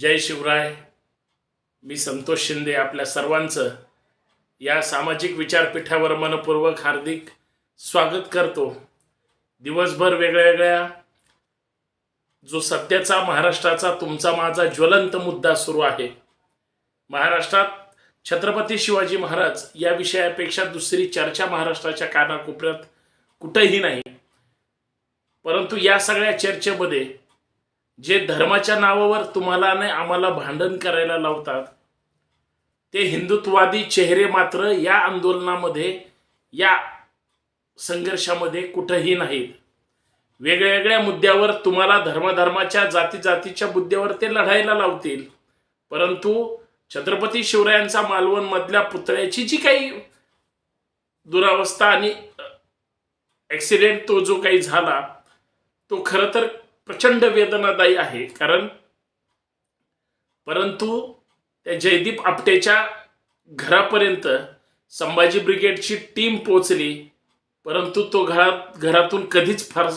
जय शिवराय. मी संतोष शिंदे आपल्या सर्वांचं या सामाजिक विचारपीठावर मनपूर्वक हार्दिक स्वागत करतो. दिवसभर वेगळ्या वेगळ्या जो सध्याचा महाराष्ट्राचा तुमचा माझा ज्वलंत मुद्दा सुरू आहे. महाराष्ट्रात छत्रपती शिवाजी महाराज या विषयापेक्षा दुसरी चर्चा महाराष्ट्राच्या कानाकोपऱ्यात कुठंही नाही. परंतु या सगळ्या चर्चेमध्ये जे धर्माच्या नावावर तुम्हाला आणि आम्हाला भांडण करायला लावतात ते हिंदुत्ववादी चेहरे मात्र या आंदोलनामध्ये या संघर्षामध्ये कुठंही नाहीत. वेगळ्या मुद्द्यावर तुम्हाला धर्मधर्माच्या जाती जातीच्या मुद्द्यावर ते लढायला लावतील. परंतु छत्रपती शिवरायांचा मालवणमधल्या पुतळ्याची जी काही दुरावस्था आणि ॲक्सिडेंट तो जो काही झाला तो खरं तर प्रचंड वेदनादायी आहे. कारण परंतु त्या जयदीप आपटेच्या घरापर्यंत संभाजी ब्रिगेडची टीम पोचली परंतु तो घरात घरातून कधीच फर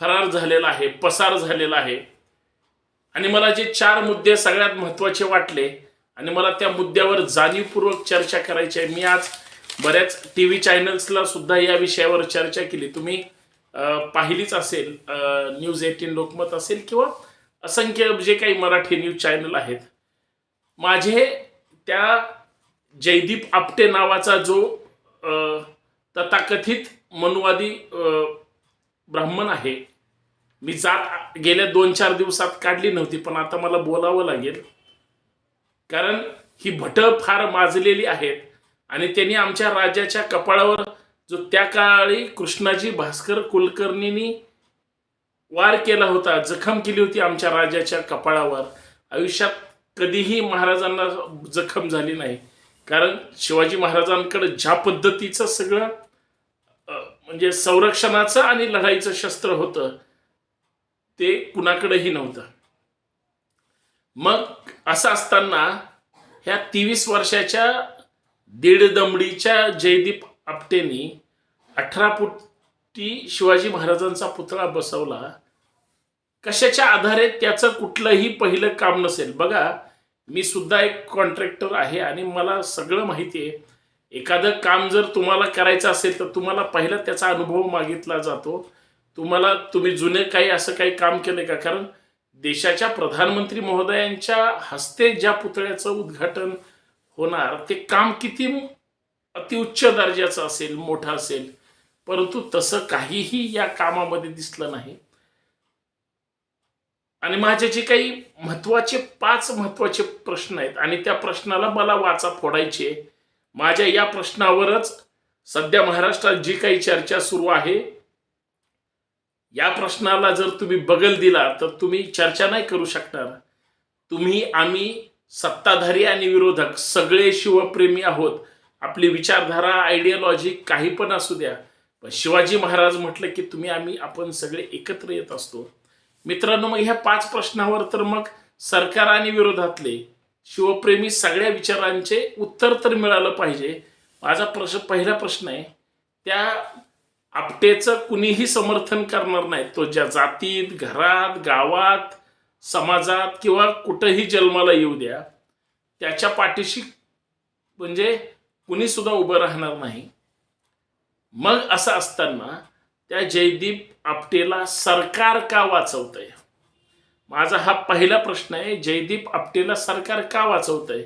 फरार झालेला आहे पसार झालेला आहे. आणि मला जे चार मुद्दे सगळ्यात महत्त्वाचे वाटले आणि मला त्या मुद्द्यावर जाणीवपूर्वक चर्चा करायची आहे मी आज बऱ्याच टी व्ही चॅनल्सला सुद्धा या विषयावर चर्चा केली. तुम्ही पाहिलीच असेल न्यूज एटीन लोकमत असेल किंवा असंख्य जे काही मराठी न्यूज चॅनल आहेत. माझे त्या जयदीप आपटे नावाचा जो तथाकथित मनुवादी ब्राह्मण आहे. मी जात गेल्या दोन चार दिवसात काढली नव्हती पण आता मला बोलावं लागेल. कारण ही भट फार माजलेली आहेत आणि त्यांनी आमच्या राज्याच्या कपाळावर जो त्या काळी कृष्णाजी भास्कर कुलकर्णींनी वार केला होता जखम केली होती आमच्या राजाच्या कपाळावर. आयुष्यात कधीही महाराजांना जखम झाली नाही. कारण शिवाजी महाराजांकडे ज्या पद्धतीचं सगळं म्हणजे संरक्षणाचं आणि लढाईचं शस्त्र होतं ते कुणाकडेही नव्हतं. मग असं असताना ह्या तेवीस वर्षाच्या दीड दमडीच्या जयदीप आपटेंनी अठरा फुटी शिवाजी महाराजांचा पुतळा बसवला. कशाच्या आधारे त्याचं कुठलंही पहिलं काम नसेल? बघा मी सुद्धा एक कॉन्ट्रॅक्टर आहे आणि मला सगळं माहिती आहे. एखादं काम जर तुम्हाला करायचं असेल तर तुम्हाला पहिला त्याचा अनुभव मागितला जातो. तुम्हाला तुम्ही जुने काही असं काही काम केलं का? कारण देशाच्या प्रधानमंत्री महोदयांच्या हस्ते ज्या पुतळ्याचं उद्घाटन होणार ते काम किती अतिउच्च दर्जाचं असेल मोठा असेल परंतु तसं काहीही या कामामध्ये दिसलं नाही. आणि माझे जे काही महत्त्वाचे पाच महत्त्वाचे प्रश्न आहेत. आणि त्या प्रश्नाला मला वाचा फोडायचे. माझ्या या प्रश्नावरच सध्या महाराष्ट्रात जी काही चर्चा सुरू आहे या प्रश्नाला जर तुम्ही बगल दिला तर तुम्ही चर्चा नाही करू शकणार. तुम्ही आम्ही सत्ताधारी आणि विरोधक सगळे शिवप्रेमी आहोत. आपली विचारधारा आयडियोलॉजी काही पण असू द्या पण शिवाजी महाराज म्हटलं की तुम्ही आम्ही आपण सगळे एकत्र येत असतो. मित्रांनो मग ह्या पाच प्रश्नावर तर मग सरकार आणि विरोधातले शिवप्रेमी सगळ्या विचारांचे उत्तर तर मिळालं पाहिजे. माझा प्रश्न पहिला प्रश्न आहे त्या आपटेचं कुणीही समर्थन करणार नाही. तो ज्या जातीत घरात गावात समाजात किंवा कुठंही जन्माला येऊ द्या त्याच्या पाठीशी म्हणजे कुणी सुद्धा उभं राहणार नाही. मग असं असताना त्या जयदीप आपटेला सरकार का वाचवतंय? माझा हा पहिला प्रश्न आहे जयदीप आपटेला सरकार का वाचवतंय?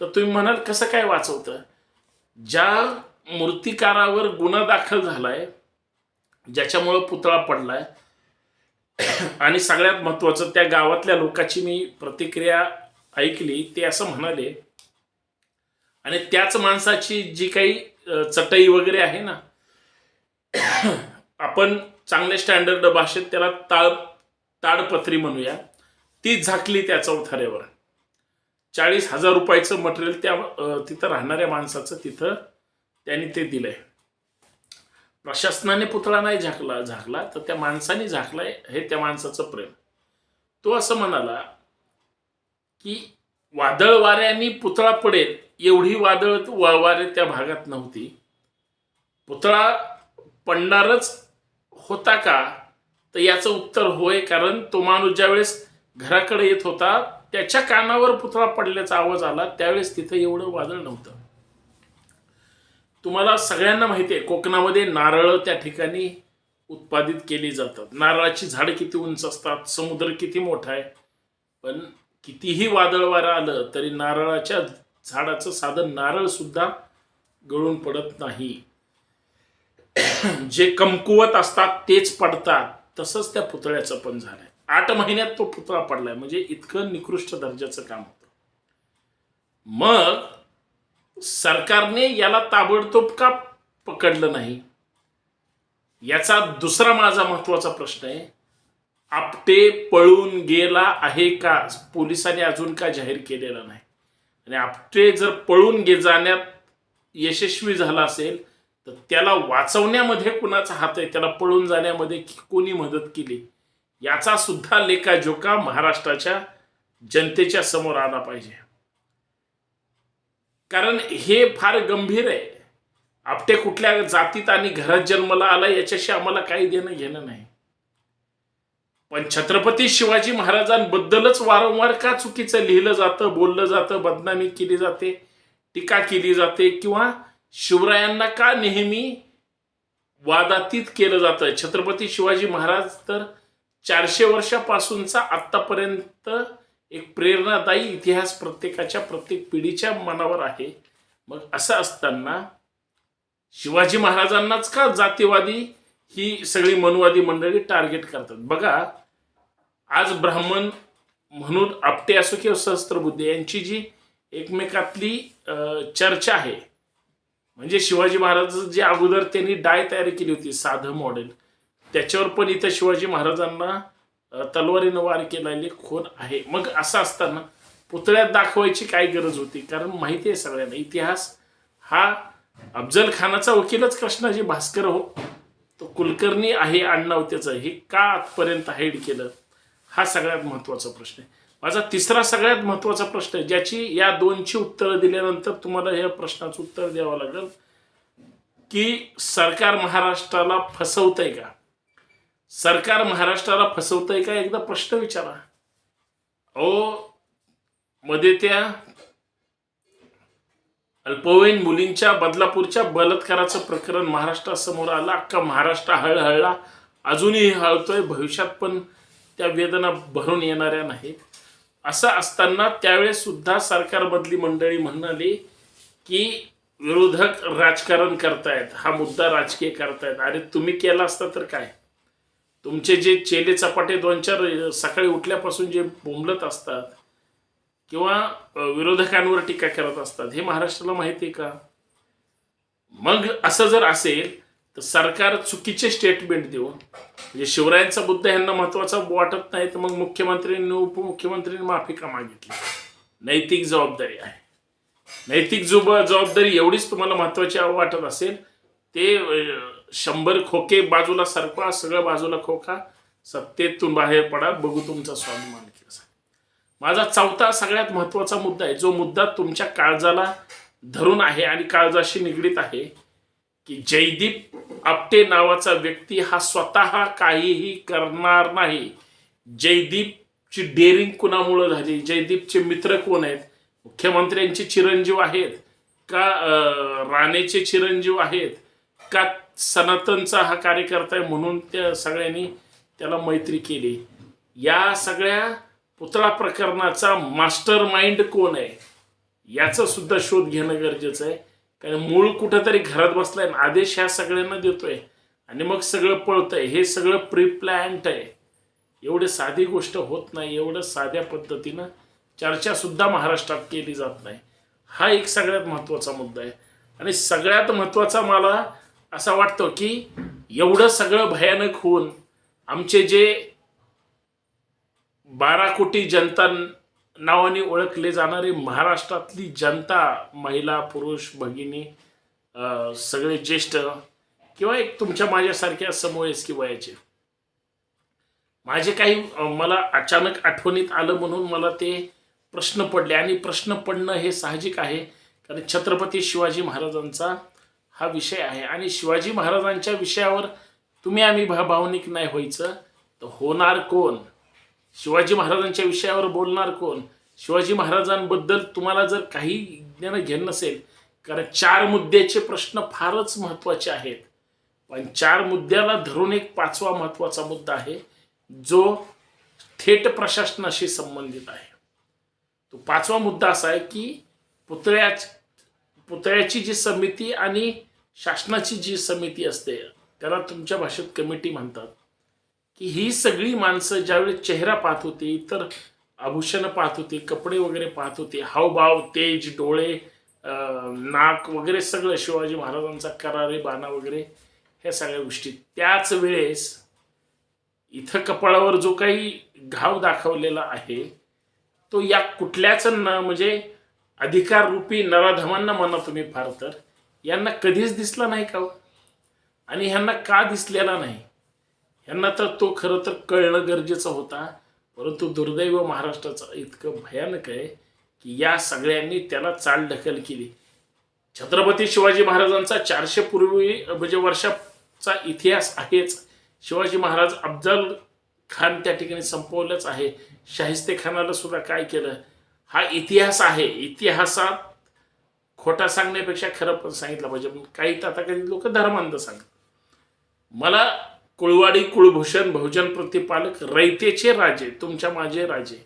तर तुम्ही म्हणाल कसं काय वाचवतं? ज्या मूर्तिकारावर गुन्हा दाखल झालाय ज्याच्यामुळं पुतळा पडलाय आणि सगळ्यात महत्वाचं त्या गावातल्या लोकांची मी प्रतिक्रिया ऐकली ते असं म्हणाले आणि त्याच माणसाची जी काही चटई वगैरे आहे ना आपण चांगल्या स्टँडर्ड भाषेत त्याला ताळ ताडपत्री म्हणूया. ती झाकली त्या चौथाऱ्यावर चाळीस हजार रुपयाचं मटेरियल त्या तिथं राहणाऱ्या माणसाचं तिथं त्यांनी ते दिलंय. प्रशासनाने पुतळा नाही झाकला झाकला तर त्या माणसाने झाकलाय हे त्या माणसाचं प्रेम. तो असं म्हणाला की वादळ वाऱ्याने पुतळा पडेल एवढी वादळ वारे त्या भागात नव्हती. पुतळा पडणारच होता का? तर याचं उत्तर होय कारण तो माणूस ज्यावेळेस घराकडे येत होता त्याच्या कानावर पुतळा पडल्याचा आवाज आला. त्यावेळेस तिथं एवढं वादळ नव्हतं. तुम्हाला सगळ्यांना माहिती आहे कोकणामध्ये नारळ त्या ठिकाणी उत्पादित केली जातात. नारळाची झाडं किती उंच असतात समुद्र किती मोठा आहे. पण कितीही वादळ वारं आलं तरी नारळाच्या झाडाचं साधं नारळ सुद्धा गळून पडत नाही. जे कमकुवत असतात तेच पडतात. तसंच त्या पुतळ्याचं पण झालंय. आठ महिन्यात तो पुतळा पडलाय. म्हणजे इतकं निकृष्ट दर्जाचं काम होतं. मग सरकारने याला ताबडतोब का पकडलं नाही? याचा दुसरा माझा महत्त्वाचा प्रश्न आहे. आपटे पळून गेला आहे का? पोलिसांनी अजून का जाहीर केलेला नाही? आणि आपटे जर पळून गे जाण्यात यशस्वी झाला असेल तर त्याला वाचवण्यामध्ये कुणाचा हात आहे? त्याला पळून जाण्यामध्ये कोणी मदत केली? याचा सुद्धा लेखाजोखा महाराष्ट्राच्या जनतेच्या समोर आला पाहिजे. कारण हे फार गंभीर आहे. आपटे कुठल्या जातीत आणि घरात जन्माला आला याच्याशी आम्हाला काही देणं घेणं नाही. पण छत्रपती शिवाजी महाराजांबद्दलच वारंवार का चुकीचं लिहिलं जातं बोललं जातं बदनामी केली जाते टीका केली जाते किंवा शिवरायांना का नेहमी वादातीत केलं जातं? छत्रपती शिवाजी महाराज तर चारशे वर्षापासूनचा आत्तापर्यंत एक प्रेरणादायी इतिहास प्रत्येकाच्या प्रत्येक पिढीच्या मनावर आहे. मग असं असताना शिवाजी महाराजांनाच का जातीवादी ही सगळी मनुवादी मंडळी टार्गेट करतात. बघा आज ब्राह्मण म्हणून आपटे असो किंवा सहस्त्रबुद्धी यांची जी एकमेकातली चर्चा आहे म्हणजे शिवाजी महाराज जे अगोदर त्यांनी डाय तयार केली होती साधं मॉडेल त्याच्यावर पण इथं शिवाजी महाराजांना तलवारीनं वार केलेले खून आहे. मग असं असताना पुतळ्यात दाखवायची काय गरज होती? कारण माहिती आहे सगळ्यांना इतिहास हा अफजल खानाचा वकीलच कृष्णाजी भास्कर हो तो कुलकर्णी आहे आडनाव त्याचं हे का आजपर्यंत हाईड केलं? हा सगळ्यात महत्त्वाचा प्रश्न आहे. माझा तिसरा सगळ्यात महत्त्वाचा प्रश्न आहे ज्याची या दोनची उत्तरं दिल्यानंतर तुम्हाला या प्रश्नाचं उत्तर द्यावं लागेल की सरकार महाराष्ट्राला फसवतंय का? सरकार महाराष्ट्राला फसवतंय का? एकदा प्रश्न विचारा. अहो मध्ये त्या अल्पवयीन मुलींच्या बदलापूरच्या बलात्काराचं प्रकरण महाराष्ट्रासमोर आलं. अख्खा महाराष्ट्र हळहळला. अजूनही हळतोय. भविष्यात पण त्या वेदना भरून येणाऱ्या नाहीत. असं असताना त्यावेळेस सुद्धा सरकार बदली मंडळी म्हणाली की विरोधक राजकारण करतायत. हा मुद्दा राजकीय करतायत. अरे तुम्ही केला असता तर काय? तुमचे जे चेले चपाटे दोन चार सकाळी उठल्यापासून जे बोंबलत असतात किंवा विरोधकांवर टीका करत असतात. हे महाराष्ट्राला माहिती आहे का? मग असं जर असेल तर सरकार चुकीचे स्टेटमेंट देऊन म्हणजे शिवरायांचा मुद्दा यांना महत्त्वाचा वाटत नाही तर मग मुख्यमंत्र्यांनी उपमुख्यमंत्र्यांनी माफी का मागितली? नैतिक जबाबदारी आहे. नैतिक जुब जबाबदारी एवढीच तुम्हाला महत्वाची वाटत असेल ते शंभर खोके बाजूला सरपा सगळं बाजूला खोका सत्तेतून बाहेर पडा बघू तुमचा स्वाभिमान केला माझा चौथा सगळ्यात महत्त्वाचा मुद्दा आहे जो मुद्दा तुमच्या काळजाला धरून आहे आणि काळजाशी निगडीत आहे की जयदीप आपटे नावाचा व्यक्ती हा स्वतः काहीही करणार नाही. जयदीपची डेअरिंग कुणामुळं झाली? जयदीपचे मित्र कोण आहेत? मुख्यमंत्र्यांचे चिरंजीव आहेत का राणेचे चिरंजीव आहेत का सनातनचा हा कार्यकर्ता आहे म्हणून त्या सगळ्यांनी त्याला मैत्री केली. या सगळ्या पुतळा प्रकरणाचा मास्टर माइंड कोण आहे? याचा सुद्धा शोध घेणं गरजेचं आहे. कारण मूळ कुठंतरी घरात बसलाय आणि आदेश ह्या सगळ्यांना देतोय. आणि मग सगळं पळतंय. हे सगळं प्री प्लॅन्ट आहे. एवढे साधी गोष्ट होत नाही. एवढं साध्या पद्धतीनं चर्चासुद्धा महाराष्ट्रात केली जात नाही. हा एक सगळ्यात महत्त्वाचा मुद्दा आहे. आणि सगळ्यात महत्त्वाचा मला असा वाटतो की एवढं सगळं भयानक होऊन आमचे जे बारा कोटी जनता नावाने ओळखले जाणारे महाराष्ट्रातली जनता महिला पुरुष भगिनी सगळे ज्येष्ठ किंवा एक तुमच्या माझ्यासारख्या समवयस्की वयाचे. माझे काही मला अचानक आठवणीत आलं म्हणून मला ते प्रश्न पडले आणि प्रश्न पडणं हे साहजिक आहे कारण छत्रपती शिवाजी महाराजांचा हा विषय आहे आणि शिवाजी महाराजांच्या विषयावर तुम्ही आम्ही भा भावनिक नाही व्हायचं तर होणार कोण? शिवाजी महाराजांच्या विषयावर बोलणार कोण? शिवाजी महाराजांबद्दल तुम्हाला जर काही ज्ञान घेण नसेल कारण चार मुद्द्याचे प्रश्न फारच महत्त्वाचे आहेत. पण चार मुद्द्याला धरून एक पाचवा महत्त्वाचा मुद्दा आहे जो थेट प्रशासनाशी संबंधित आहे. तो पाचवा मुद्दा असा आहे की पुतळ्या पुतळ्याची जी समिती आणि शासनाची जी समिती असते त्याला तुमच्या भाषेत कमिटी म्हणतात. की ही सगळी माणसं ज्यावेळी चेहरा पाहत होती इतर आभूषणं पाहत होती कपडे वगैरे पाहत होते हावभाव तेज डोळे नाक वगैरे सगळं शिवाजी महाराजांचा करारे बाणा वगैरे ह्या सगळ्या गोष्टी त्याच वेळेस इथं कपाळावर जो काही घाव दाखवलेला आहे तो या कुठल्याच न म्हणजे अधिकार रूपी नराधमांना म्हणा तुम्ही फार तर यांना कधीच दिसला नाही का हो? आणि ह्यांना का दिसलेला नाही ह्यांना तर तो खरं तर कळणं गरजेचं होता परंतु दुर्दैव महाराष्ट्राचं इतकं भयानक आहे की या सगळ्यांनी त्याला चाल ढकल केली. छत्रपती शिवाजी महाराजांचा चारशे पूर्वी म्हणजे वर्षाचा इतिहास आहेच. शिवाजी महाराज अफजल खान त्या ठिकाणी संपवलंच आहे. शाहिस्ते खानाला सुद्धा काय केलं? हा इतिहास आहे. इतिहासात खोटा सांगण्यापेक्षा खरं पण सांगितलं पाहिजे. पण काही तर आता काही लोक धर्मांध सांगतात. मला कुळवाडी कुळभूषण बहुजन प्रतिपालक रयतेचे राजे तुमच्या माझे राजे.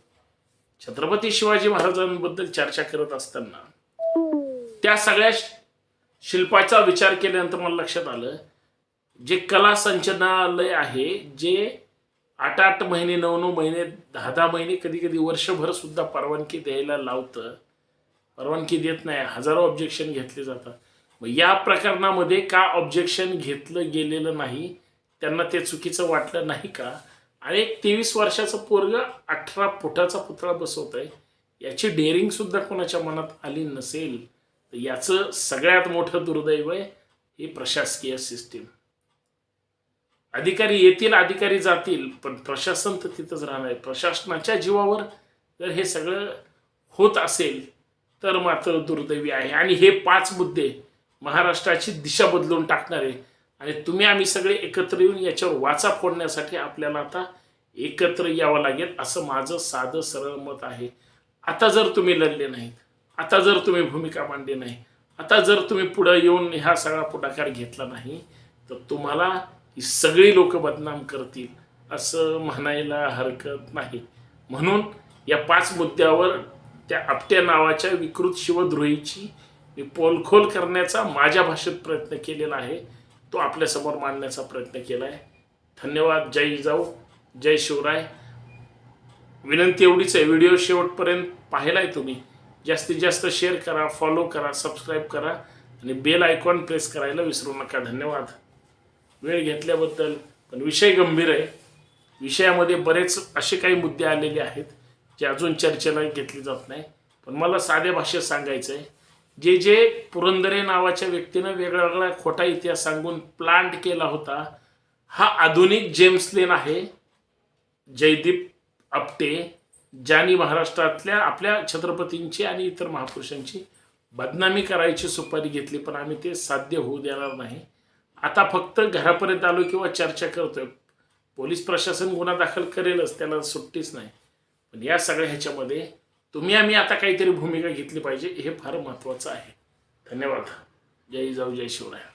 छत्रपती शिवाजी महाराजांबद्दल चर्चा करत असताना त्या सगळ्या शिल्पाचा विचार केल्यानंतर मला लक्षात आलं जे कला संचनालय आहे जे आठ आठ महिने नऊ नऊ महिने दहा दहा महिने कधी कधी वर्षभर सुद्धा परवानगी द्यायला लावतं. परवानगी देत नाही हजारो ऑब्जेक्शन घेतले जातात. मग या प्रकरणामध्ये का ऑब्जेक्शन घेतलं गेलेलं नाही? त्यांना ते चुकीचं वाटलं नाही का? आणि एक तेवीस वर्षाचा पोरग अठरा फुटाचा पुतळा बसवत आहे याची डेअरिंग सुद्धा कोणाच्या मनात आली नसेल तर याचं सगळ्यात मोठं दुर्दैव आहे ही प्रशासकीय सिस्टीम अधिकारी येतील अधिकारी जातील पण प्रशासन तर तिथंच राहणार आहे. प्रशासनाच्या जीवावर जर हे सगळं होत असेल तर मात्र दुर्दैवी आहे. आणि हे पाच मुद्दे महाराष्ट्राची दिशा बदलून टाकणारे आणि तुम्ही आम्ही सगळे एकत्र येऊन याच्यावर वाचा फोडण्यासाठी आपल्याला आता एकत्र यावं लागेल असं माझं साधं सरळ मत आहे. आता जर तुम्ही लढले नाहीत आता जर तुम्ही भूमिका मांडली नाही आता जर तुम्ही पुढं येऊन हा सगळा पुढाकार घेतला नाही तर तुम्हाला ही सगळी लोक बदनाम करतील असं म्हणायला हरकत नाही. म्हणून या पाच मुद्द्यावर त्या आपट्या नावाच्या विकृत शिवद्रोहीची मी पोलखोल करण्याचा माझ्या भाषेत प्रयत्न केलेला आहे. तो आपल्यासमोर मांडण्याचा प्रयत्न केला आहे धन्यवाद. जय जाऊ. जय शिवराय. विनंती एवढीच आहे. व्हिडिओ शेवटपर्यंत पाहिलाय तुम्ही. जास्तीत जास्त शेअर करा फॉलो करा सबस्क्राईब करा आणि बेल आयकॉन प्रेस करायला विसरू नका. धन्यवाद. वेळ घेतल्याबद्दल पण विषय गंभीर आहे. विषयामध्ये बरेच असे काही मुद्दे आलेले आहेत जे अजून चर्चेला घेतली जात नाही. पण मला साध्या भाषेत सांगायचं आहे जे जे पुरंदरे नावाच्या व्यक्तीनं वेगळा वेगळा खोटा इतिहास सांगून प्लांट केला होता हा आधुनिक जेम्स लेन आहे जयदीप आपटे ज्यांनी महाराष्ट्रातल्या आपल्या छत्रपतींची आणि इतर महापुरुषांची बदनामी करायची सुपारी घेतली पण आम्ही ते साध्य होऊ देणार नाही. आता फक्त घरापर्यंत आलो किंवा चर्चा करतोय. पोलीस प्रशासन गुन्हा दाखल करेलच त्याला सुट्टीच नाही. पण या सगळ्या ह्याच्यामध्ये तुम्ही आम्ही आता काहीतरी भूमिका घेतली पाहिजे हे फार महत्त्वाचं आहे. धन्यवाद. जय जाऊ जय शिवराय.